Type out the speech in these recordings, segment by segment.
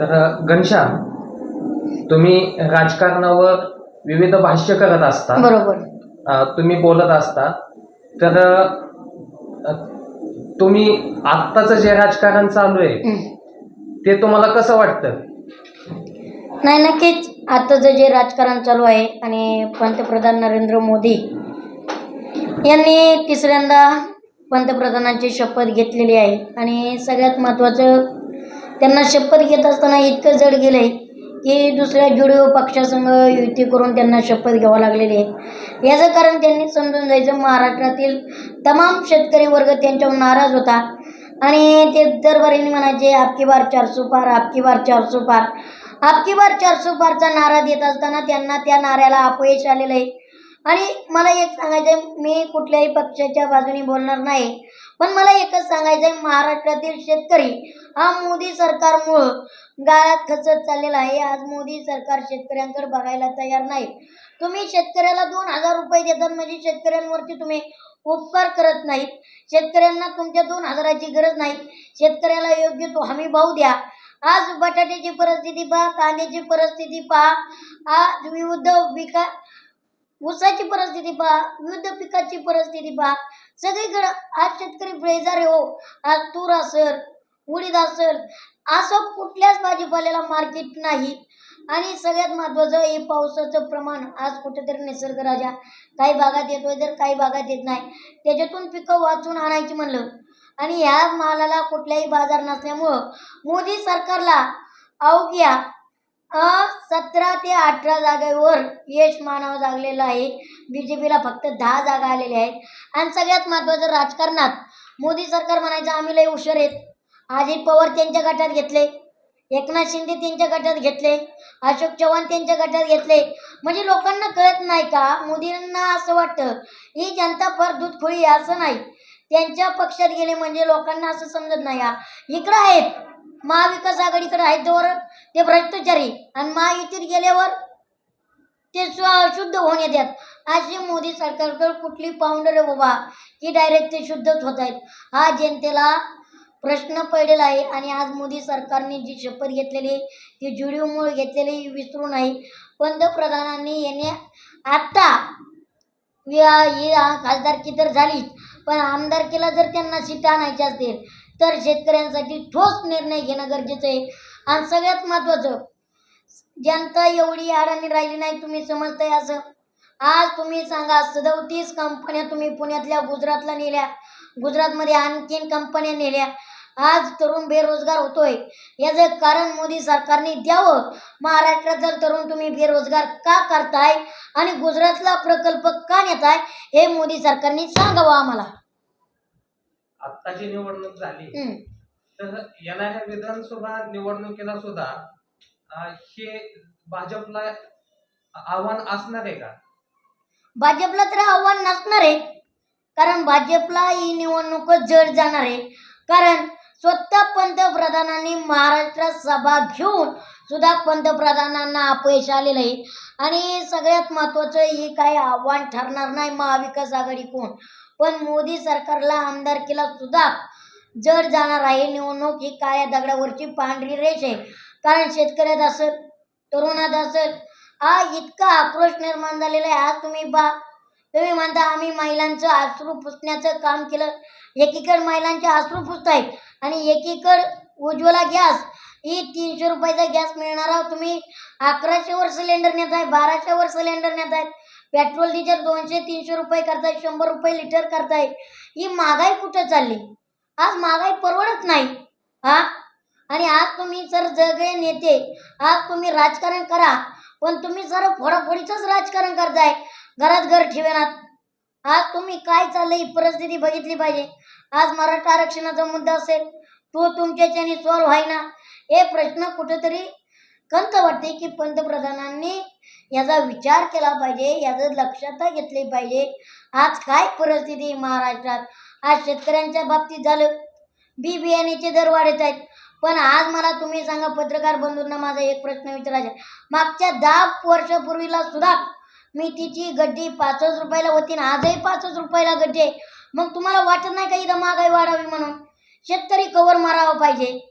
तर घनश्याम तुम्ही राजकारणावर विविध भाष्य करत असता. बरोबर. अ, तुम्ही बोलत असता. तर अ, तुम्ही आत्ताचं जे राजकारण चालू आहे हं. ते तुम्हाला कसं वाटतं? नाही नक्कीच. आताचं जे राजकारण चालू आहे आणि पंतप्रधान नरेंद्र मोदी यांनी तिसऱ्यांदा पंतप्रधानांची शपथ घेतलेली आहे. आणि सगळ्यात महत्त्वाचं त्यांना शपथ घेत असताना इतकं जड गेलं आहे की दुसऱ्या जुडिओ पक्षासंग युती करून त्यांना शपथ घ्यावं लागलेली आहे. याचं कारण त्यांनी समजून जायचं महाराष्ट्रातील तमाम शेतकरी वर्ग त्यांच्यावर नाराज होता. आणि ते दरबारीने म्हणायचे आपकी बार चारसो पार आपकी बार चारसो पार. आपकी बार चारसो पारचा नारा देत असताना त्यांना त्या नाऱ्याला अपयश आलेलं आहे. आणि मला एक सांगायचं मी कुठल्याही पक्षाच्या बाजूने बोलणार नाही. पण मला एकच सांगायचं आहे महाराष्ट्रातील शेतकरी हा मोदी सरकारमुळं गाळात खचत चाललेला आहे. आज मोदी सरकार शेतकऱ्यांकडे बघायला तयार नाही. तुम्ही शेतकऱ्याला दोन हजार रुपये देतात म्हणजे शेतकऱ्यांवरती तुम्ही उपकार करत नाहीत. शेतकऱ्यांना तुमच्या दोन हजाराची गरज नाही. शेतकऱ्याला योग्य तो हमी भाव द्या. आज बटाट्याची परिस्थिती पहा कांद्याची परिस्थिती पहा. आज विविध पिका ऊसाची परिस्थिती पहा विविध पिकाची परिस्थिती पहा. सगळीकडं आज शेतकरी बेजार आहे हो. आज तूर असेल उडीद असेल असं कुठल्याच भाजीपाल्याला मार्केट नाही. आणि सगळ्यात महत्त्वाचं हे पावसाचं प्रमाण आज कुठेतरी निसर्गराजा काही भागात येतोय तर काही भागात येत नाही. त्याच्यातून पिकं वाचून आणायची म्हणलं. आणि ह्या मालाला कुठलाही बाजार नसल्यामुळं मोदी सरकारला अवघ्या सतरा ते अठरा जागेवर यश मानावं लागलेलं आहे. बी जे पीला फक्त दहा जागा आलेल्या आहेत. आणि सगळ्यात महत्त्वाचं राजकारणात मोदी सरकार म्हणायचं आम्ही लय हुशार आहेत. अजित पवार त्यांच्या गटात घेतले. एकनाथ शिंदे त्यांच्या गटात घेतले. अशोक चव्हाण त्यांच्या गटात घेतले. म्हणजे लोकांना कळत नाही का मोदींना असं वाटतं ही जनता फार दूध खोळी असं नाही. त्यांच्या पक्षात गेले म्हणजे लोकांना असं समजत नाही. हा इकडं आहेत. महाविकास आघाडीकडे आहेत तर ते भ्रष्टाचारी. आणि महायुतीत गेल्यावर ते स्व शुद्ध होऊन येतात. अशी मोदी सरकारकडे कुठली पाऊंडर आहे बाबा की डायरेक्ट ते शुद्धच होत आहेत. हा जनतेला प्रश्न पडलेला आहे. आणि आज मोदी सरकारने जी शपथ घेतलेली आहे ती जुडीवमुळे घेतलेली विसरू नाही पंतप्रधानांनी याने आत्ता या- ही खासदारकी तर झालीच पण आमदारकीला जर त्यांना सीटा आणायच्या असतील तर शेतकऱ्यांसाठी ठोस निर्णय घेणं गरजेचं आहे. आणि सगळ्यात महत्त्वाचं जनता एवढी अडाणी राहिली नाही तुम्ही समजताय असं. आज तुम्ही सांगा सदोतीस कंपन्या तुम्ही पुण्यातल्या गुजरातला नेल्या. गुजरातमध्ये आणखीन कंपन्या नेल्या. आज तरुण बेरोजगार होतोय. याचं कारण मोदी सरकारने द्यावं. महाराष्ट्रात जर तरुण तुम्ही बेरोजगार का करताय आणि गुजरातला प्रकल्प का नेताय हे मोदी सरकारने सांगावं आम्हाला. आत्ताची निवडणूक झाली. हम्म. तर येणाऱ्या विधानसभा निवडणुकीला सुद्धा अ, हे भाजपला आव्हान असणार आहे का? भाजपला तर आव्हान नसणार आहे. कारण भाजपला ही निवडणूक जड जाणार आहे. कारण स्वतः पंतप्रधानांनी महाराष्ट्रात सभा घेऊन सुद्धा पंतप्रधानांना अपयश आलेलं आहे. आणि सगळ्यात महत्त्वाचं हे काही आव्हान ठरणार नाही महाविकास आघाडी कोण. पण मोदी सरकारला आमदारकीला सुद्धा जड जाणार आहे. निवडणूक ही काळ्या दगडावरची पांढरी रेष आहे. कारण शेतकऱ्यात असेल तरुणात असेल हा इतका आक्रोश निर्माण झालेला आहे. आज तुम्ही पहा तुम्ही म्हणता आम्ही महिलांचं आश्रू पुसण्याचं काम केलं. एकीकडे महिलांचे आश्रू पुसत आहेत आणि एकीकडे उज्ज्वला गॅस. ही तीनशे रुपयाचा गॅस मिळणारा तुम्ही. अकराशेवर सिलेंडर नेत आहे बाराशेवर सिलेंडर नेत आहेत पेट्रोल डिझेल दोनशे तीनशे रुपये करताय शंभर रुपये लिटर करताय. ही महागाई कुठं चालली? आज महागाई परवडत नाही हा? आणि आज तुम्ही सर जगळे नेते आज तुम्ही राजकारण करा पण तुम्ही सर फोडाफोडीचंच राजकारण करताय घरात घर ठेवेनात. आज तुम्ही काय चाललंय ही परिस्थिती बघितली पाहिजे. आज मराठा आरक्षणाचा मुद्दा असेल तो तुमच्याच्याने सॉल्व्ह व्हायना. हे प्रश्न कुठेतरी कंत वाटते की पंतप्रधानांनी याचा विचार केला पाहिजे याचं लक्षात घेतले पाहिजे. आज काय परिस्थिती महाराष्ट्रात? आज शेतकऱ्यांच्या बाबतीत झालं. बी बियाण्याचे दर वाढत आहेत. पण आज मला तुम्ही सांगा पत्रकार बंधूंना माझा एक प्रश्न विचारायचा मागच्या दहा वर्षापूर्वीला सुद्धा मेथीची गड्डी पाचच रुपयाला होती ना आजही पाचच रुपयाला गड्डी आहे. मग तुम्हाला वाटत नाही का इथं महागाई वाढावी म्हणून? शेतकरी कवर मारावा पाहिजे.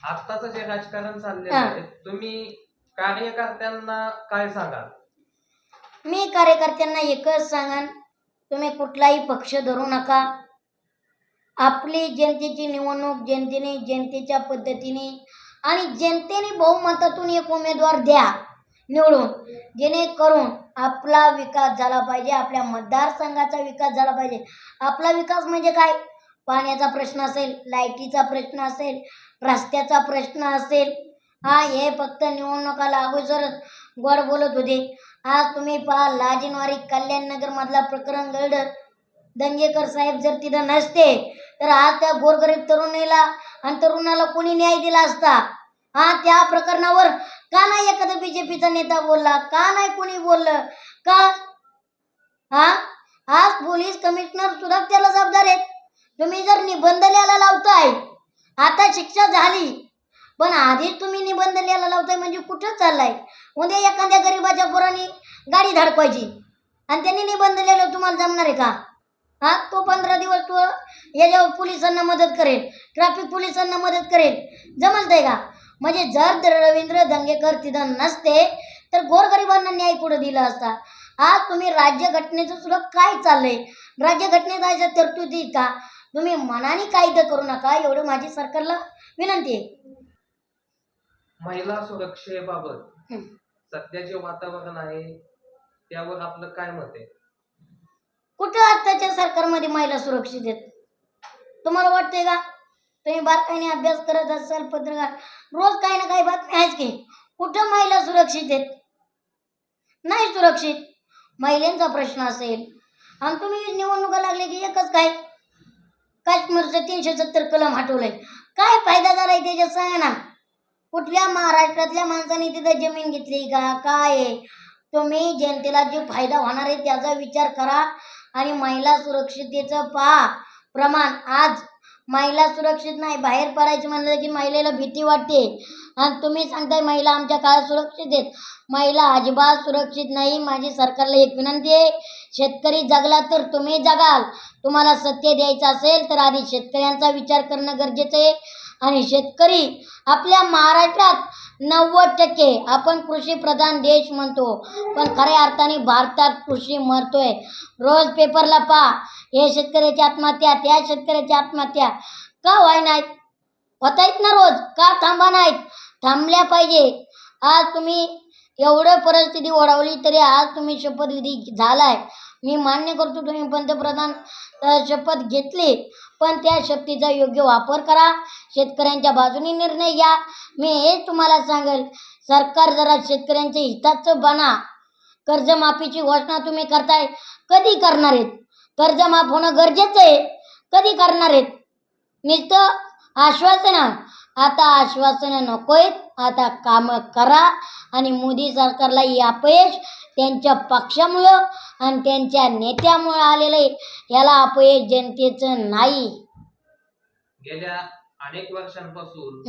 आत्ताचं जे राजकारण चाललेलं. आहे तुम्ही कार्यकर्त्यांना काय सांगाल? मी कार्यकर्त्यांना एकच सांगन तुम्ही कुठलाही पक्ष धरू नका. आपली जनतेची निवडणूक जनतेने जनतेच्या पद्धतीने आणि जनतेने बहुमतातून एक उमेदवार द्या निवडून. जेणेकरून आपला विकास झाला पाहिजे आपल्या मतदारसंघाचा विकास झाला पाहिजे. आपला विकास म्हणजे काय? पाण्याचा प्रश्न असेल लाईटीचा प्रश्न असेल रस्त्याचा प्रश्न असेल हा हे फक्त निवडणुकाला अगोदरच गोड बोलत होते. आज तुम्ही पहा लाजिनवारी कल्याणनगरमधला प्रकरण घडलं दंगेकर साहेब जर तिथं नसते तर आज त्या गोरगरीब तरुणीला आणि तरुणाला कोणी न्याय दिला असता? हा त्या प्रकरणावर का नाही एखादा बीजेपीचा नेता बोलला? का नाही कोणी बोललं? का? हा? आज पोलीस कमिशनर सुद्धा त्याला जबाबदार आहेत. तुम्ही जर निबंध लिहायला लावताय आता शिक्षा झाली पण आधीच तुम्ही निबंध लिहायला लावताय म्हणजे कुठं चाललाय? उद्या एखाद्या गरीबाच्या पोराने गाडी धडकवायची आणि त्यांनी निबंध लिहिलं तुम्हाला जमणार आहे का? हा? तो पंधरा दिवस तो याच्यावर पोलिसांना मदत करेल ट्रॅफिक पोलिसांना मदत करेल. जमलतंय का? म्हणजे जर रवींद्र दंगेकर तिथं नसते तर गोरगरिबांना न्याय पुढे दिला असता? आज तुम्ही राज्यघटनेचं सुद्धा काय चाललंय? राज्यघटनेत जायच्या तरतुदी का? तुम्ही मनाने कायदा करू नका एवढं माझी सरकारला विनंती आहे. महिला सुरक्षेबाबत हं. सध्या जे वातावरण आहे त्यावर आपलं काय मत आहे? कुठं आत्ताच्या सरकारमध्ये महिला सुरक्षित आहेत? तुम्हाला वाटतंय का? तुम्ही बारकाईने अभ्यास करत असाल पत्रकार रोज काही ना काही बातम्या आहेच की कुठं महिला सुरक्षित आहेत? नाही सुरक्षित. महिलांचा प्रश्न असेल. आणि तुम्ही निवडणुका लागले की एकच काय? काश्मीरचं तीनशे सत्तर कलम हटवलंय. काय फायदा झालाय त्याच्यात सांगा ना? कुठल्या महाराष्ट्रातल्या माणसाने तिथं जमीन घेतली का? काय आहे? तुम्ही जनतेला जे फायदा होणार आहे त्याचा विचार करा आणि महिला सुरक्षिततेचं पहा. प्रमाण आज महिला सुरक्षित नाही. बाहेर पडायचं म्हणलं की महिलेला भीती वाटते. आणि तुम्ही सांगताय महिला आमच्या काळात सुरक्षित आहेत. महिला अजिबात सुरक्षित नाही. माझी सरकारला एक विनंती आहे. शेतकरी जगला तर तुम्ही जगाल. तुम्हाला सत्य द्यायचं असेल तर आधी शेतकऱ्यांचा विचार करणं गरजेचं आहे. आणि शेतकरी आपल्या महाराष्ट्रात नव्वद टक्के आपण कृषीप्रधान देश म्हणतो. पण खऱ्या अर्थाने भारतात कृषी मरतोय. रोज पेपरला पहा हे शेतकऱ्याची आत्महत्या त्या शेतकऱ्याची आत्महत्या. का व्हाय नाहीत होत आहेत ना रोज? का थांबा नाहीत थांबल्या पाहिजे. आज तुम्ही एवढं परिस्थिती ओढवली तरी आज तुम्ही शपथविधी झालाय. मी मान्य करतो तुम्ही पंतप्रधान शपथ घेतली. पण त्या शक्तीचा योग्य वापर करा. शेतकऱ्यांच्या बाजूने निर्णय घ्या. मी हेच तुम्हाला सांगेल. सरकार जरा शेतकऱ्यांच्या हिताचं बना. कर्जमाफीची घोषणा तुम्ही करताय. कधी करणार आहेत? कर्जमाफ होणं गरजेचं आहे. कधी करणार आहेत? नुसतं आश्वासनं. आता आश्वासनं नको आहेत आता कामं करा. आणि मोदी सरकारला ही अपयश त्यांच्या पक्षामुळं आणि त्यांच्या नेत्यामुळं आलेलं आहे. याला अपयश जनतेचं नाही. गेल्या अनेक वर्षांपासून.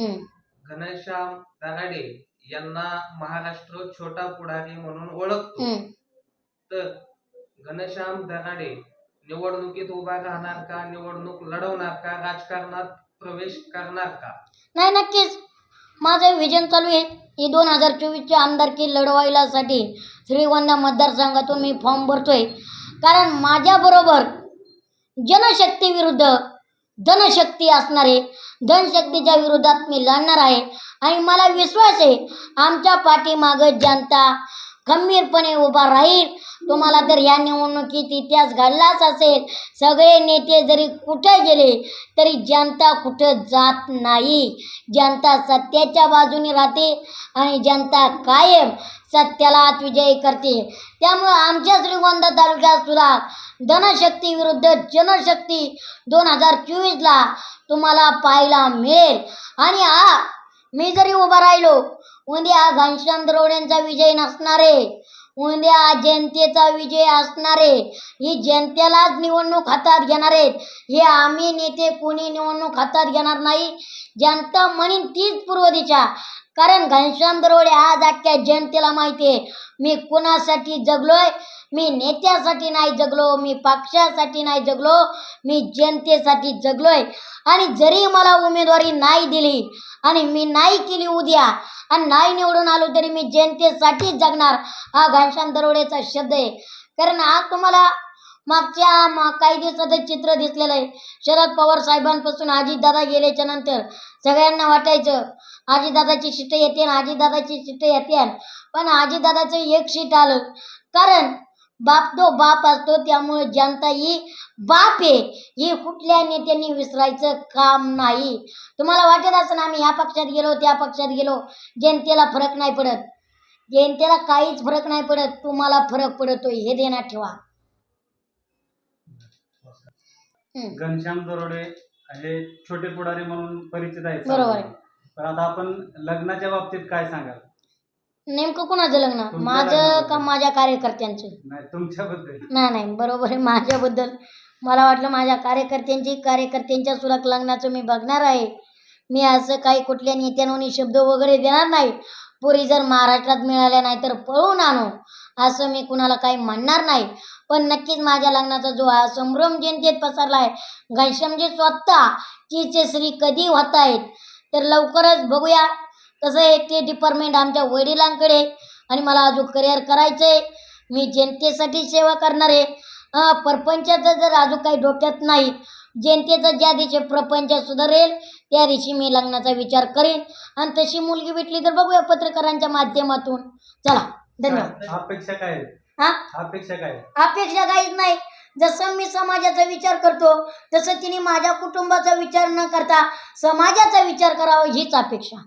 घनश्याम दराडे यांना महाराष्ट्र छोटा पुढारी म्हणून ओळखतो. तर घनश्याम दराडे निवडणुकीत उभा राहणार का? निवडणूक लढवणार का? राजकारणात प्रवेश करणार का? नाही नक्कीच. माझं विजन चालू आहे. ही दोन हजार चोवीसची आमदारकी लढवायलासाठी श्रीगोंदा मतदारसंघातून मी फॉर्म भरतोय. कारण माझ्याबरोबर जनशक्ती विरुद्ध धनशक्ती असणारे धनशक्तीच्या विरोधात मी लढणार आहे. आणि मला विश्वास आहे आमच्या पाठीमागं जनता खंबीरपणे उभा राहील. तुम्हाला तर या निवडणुकीत इतिहास घडलाच असेल. सगळे नेते जरी कुठे गेले तरी जनता कुठं जात नाही. जनता सत्याच्या बाजूने राहते आणि जनता कायम सत्याला विजयी करते त्यामुळं आमच्या श्रीगोंदा तालुक्यात सुद्धा धनशक्ती विरुद्ध जनशक्ती दोन हजार चोवीसला तुम्हाला पाहायला मिळेल. आणि हा मी जरी उभा राहिलो उद्या घनश्याम दरोड्यांचा विजय नसणारे उद्या जनतेचा विजय असणारे ही जनतेलाच निवडणूक हातात घेणार आहेत. हे आम्ही नेते कोणी निवडणूक हातात घेणार नाही. जनता म्हणीन तीच पूर्व दिशा कारण घनश्याम दरोडे आज अख्ख्या जनतेला माहिती आहे. मी कुणासाठी जगलोय? मी नेत्यासाठी नाही जगलो. मी पक्षासाठी नाही जगलो. मी जनतेसाठी जगलोय. आणि जरी मला उमेदवारी नाही दिली आणि मी नाही केली उद्या आणि नाही निवडून आलो तरी मी जनतेसाठी जगणार हा घनश्याम दरोडेचा शब्द आहे. कारण आज तुम्हाला मागच्या मा काही दिवसाचं चित्र दिसलेलं आहे शरद पवार साहेबांपासून अजितदादा गेल्याच्यानंतर सगळ्यांना वाटायचं आजीदादाची सीट येते आणि आजीदादाची सीट येते पण आजीदादाचं एक सीट आलं. कारण बाप तो बाप असतो त्यामुळे जनता ही बाप आहे. ही कुठल्या नेत्यांनी विसरायचं काम नाही. तुम्हाला वाटत असं ना आम्ही या पक्षात गेलो त्या पक्षात गेलो. जनतेला फरक नाही पडत. जनतेला काहीच फरक नाही पडत. तुम्हाला फरक पडतोय हे देण्यात ठेवा. घनश्याम दरोडे हे छोटे पुढारी म्हणून परिचित आहेत. बरोबर आहे. तर आता आपण लग्नाच्या बाबतीत काय सांगाल? नेमकं कुणाचं लग्न? तुमच्या माझं लग्नाबद्दल. का माझ्या कार्यकर्त्यांचं? नाही तुमच्याबद्दल. नाही नाही बरोबर आहे माझ्याबद्दल. मला वाटलं माझ्या कार्यकर्त्यांची कार्यकर्त्यांच्या सुद्धा लग्नाचं मी बघणार आहे. मी असं काही कुठल्या नेत्यांनी शब्द वगैरे देणार नाही. पुरी जर महाराष्ट्रात मिळाल्या नाही तर पळून आणू असं मी कुणाला काही म्हणणार नाही. पण नक्कीच माझ्या लग्नाचा जो हा संभ्रम जनतेत पसरला आहे घनश्यामजी स्वतः चिचे श्री कधी होत आहेत? तर लवकरच बघूया. कसं आहे ते डिपार्टमेंट आमच्या वडिलांकडे. आणि मला अजून करिअर करायचं आहे मी जनतेसाठी सेवा करणार आहे. परपंचाचं जर अजून काही डोक्यात नाही जनतेचं ज्या दिवशी प्रपंच सुधारेल त्या दिवशी मी लग्नाचा विचार करेन. आणि तशी मुलगी भेटली तर बघूया पत्रकारांच्या माध्यमातून. चला धन्यवाद. अपेक्षा काय? हा? अपेक्षा काय? अपेक्षा काहीच नाही. जसं मी समाजाचा विचार करतो तसं तिने माझ्या कुटुंबाचा विचार न करता समाजाचा विचार करावा हीच अपेक्षा.